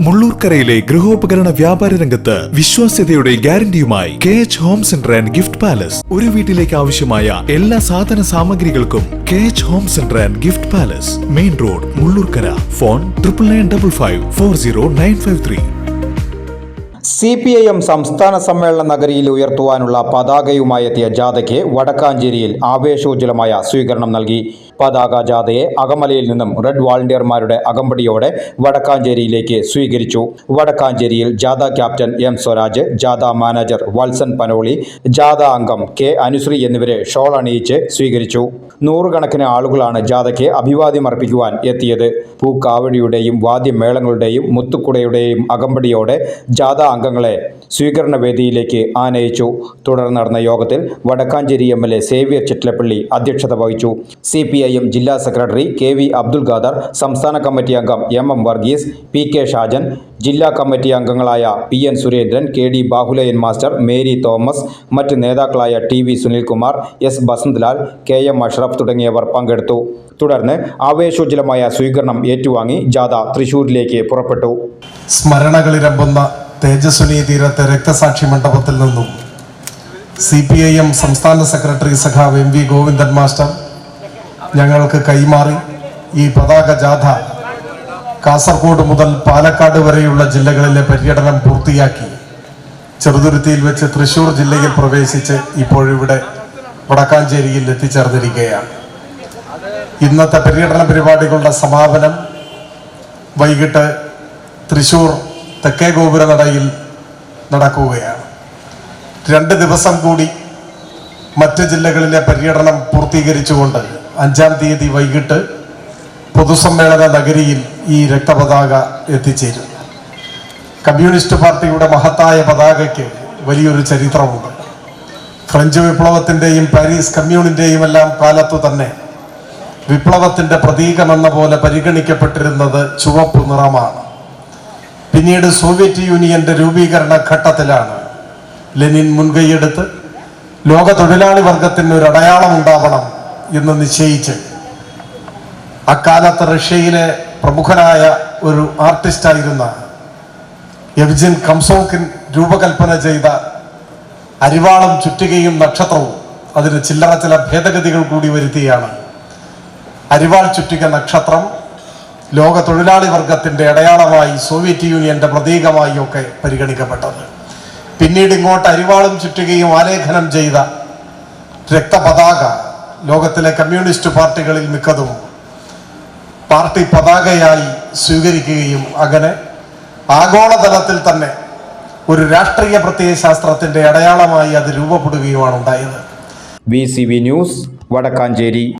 മുള്ളൂർക്കരയിലെ ഗൃഹോപകരണ വ്യാപാര രംഗത്ത് വിശ്വാസ്യതയുടെ ഗ്യാരണ്ടിയുമായി K H home centre and gift palace ഒരു വീട്ടിലേക്ക് ആവശ്യമായ എല്ലാ സാധന സാമഗ്രികൾക്കും K H home centre and gift palace main road Mullurkara. Phone triple nine double five four zero nine five three C P I M സംസ്ഥാന സമ്മേളന നഗരിയിൽ ഉയർത്തുവാനുള്ള പതാകയുമായി എത്തിയ ജാഥയ്ക്ക് വടക്കാഞ്ചേരിയിൽ ആവേശോജ്വലമായ സ്വീകരണം നൽകി. പതാക ജാഥയെ അകമലയിൽ നിന്നും റെഡ് വാളണ്ടിയർമാരുടെ അകമ്പടിയോടെ വടക്കാഞ്ചേരിയിലേക്ക് സ്വീകരിച്ചു. വടക്കാഞ്ചേരിയിൽ ജാഥ ക്യാപ്റ്റൻ എം സ്വരാജ് ജാഥ മാനേജർ വത്സൻ പനോളി ജാഥ അംഗം കെ അനുശ്രീ എന്നിവരെ ഷോൾ അണിയിച്ച് സ്വീകരിച്ചു. നൂറുകണക്കിന് ആളുകളാണ് ജാഥയ്ക്ക് അഭിവാദ്യം അർപ്പിക്കുവാൻ എത്തിയത്. പൂക്കാവടിയുടെയും വാദ്യമേളങ്ങളുടെയും മുത്തുക്കുടയുടെയും അകമ്പടിയോടെ ജാഥ അംഗങ്ങളെ സ്വീകരണ വേദിയിലേക്ക് ആനയിച്ചു. തുടർന്ന് നടന്ന യോഗത്തിൽ Vadakkanchery M L A Xavier Chittilappally അധ്യക്ഷത വഹിച്ചു. സി പി ഐ എം ജില്ലാ secretary K V Abdul Khader സംസ്ഥാന കമ്മിറ്റി അംഗം M M Varghese P K Shajan ജില്ലാ കമ്മിറ്റി അംഗങ്ങളായ P N Surendran K D Bahuleyan master Mary Thomas മറ്റ് നേതാക്കളായ T V Sunilkumar S Basanthlal K M Ashraf തുടങ്ങിയവർ പങ്കെടുത്തു. തുടർന്ന് ആവേശോജ്ജലമായ സ്വീകരണം ഏറ്റുവാങ്ങി ജാഥ തൃശൂരിലേക്ക് പുറപ്പെട്ടു. സ്മരണകളിരമ്പുന്ന തേജസ്വിനി തീരത്തെ രക്തസാക്ഷി മണ്ഡപത്തിൽ നിന്നും സി പി ഐ എം സംസ്ഥാന സെക്രട്ടറി സഖാവ് എം വി ഗോവിന്ദൻ മാസ്റ്റർ ഞങ്ങൾക്ക് കൈമാറി ഈ പതാക ജാഥ കാസർഗോഡ് മുതൽ പാലക്കാട് വരെയുള്ള ജില്ലകളിലെ പര്യടനം പൂർത്തിയാക്കി ചെറുതുരുത്തിയിൽ വെച്ച് തൃശൂർ ജില്ലയിൽ പ്രവേശിച്ച് ഇപ്പോഴിവിടെ വടക്കാഞ്ചേരിയിൽ എത്തിച്ചേർന്നിരിക്കുകയാണ്. ഇന്നത്തെ പര്യടന പരിപാടികളുടെ സമാപനം വൈകിട്ട് തൃശൂർ തെക്കേ ഗോപുര നടയിൽ നടക്കുകയാണ്. രണ്ട് ദിവസം കൂടി മറ്റ് ജില്ലകളിലെ പര്യടനം പൂർത്തീകരിച്ചുകൊണ്ട് അഞ്ചാം തീയതി വൈകിട്ട് പൊതുസമ്മേളന നഗരിയിൽ ഈ രക്തപതാക എത്തിച്ചേരും. കമ്മ്യൂണിസ്റ്റ് പാർട്ടിയുടെ മഹത്തായ പതാകയ്ക്ക് വലിയൊരു ചരിത്രമുണ്ട്. ഫ്രഞ്ച് വിപ്ലവത്തിന്റെയും പാരീസ് കമ്മ്യൂണിന്റെയും എല്ലാം കാലത്തു തന്നെ വിപ്ലവത്തിന്റെ പ്രതീകമെന്ന പോലെ പരിഗണിക്കപ്പെട്ടിരുന്നത് ചുവപ്പ് നിറമാണ്. പിന്നീട് സോവിയറ്റ് യൂണിയന്റെ രൂപീകരണ ഘട്ടത്തിലാണ് ലെനിൻ മുൻകൈയെടുത്ത് ലോക തൊഴിലാളി വർഗത്തിന് ഒരു അടയാളം ഉണ്ടാവണം എന്ന് നിശ്ചയിച്ച് അക്കാലത്ത് റഷ്യയിലെ പ്രമുഖനായ ഒരു ആർട്ടിസ്റ്റായിരുന്ന എവ്ജിൻ കംസോക്കിൻ രൂപകൽപ്പന ചെയ്ത അരിവാളം ചുറ്റുകയും നക്ഷത്രവും അതിന് ചില്ലറ ചില ഭേദഗതികൾ കൂടി വരുത്തിയാണ്. അരിവാൾ ചുറ്റിക നക്ഷത്രം ലോക തൊഴിലാളി വർഗത്തിന്റെ അടയാളമായി സോവിയറ്റ് യൂണിയന്റെ പ്രതീകമായി ഒക്കെ പരിഗണിക്കപ്പെട്ടത്. പിന്നീട് ഇങ്ങോട്ട് അരിവാളും ചുറ്റുകയും ആലേഖനം ചെയ്ത രക്തപതാക ലോകത്തിലെ കമ്മ്യൂണിസ്റ്റ് പാർട്ടികളിൽ മിക്കതും പാർട്ടി പതാകയായി സ്വീകരിക്കുകയും അങ്ങനെ ആഗോളതലത്തിൽ തന്നെ ഒരു രാഷ്ട്രീയ പ്രത്യയശാസ്ത്രത്തിന്റെ അടയാളമായി അത് രൂപപ്പെടുകയുമാണ് ഉണ്ടായത്. V news Vadakkanchery.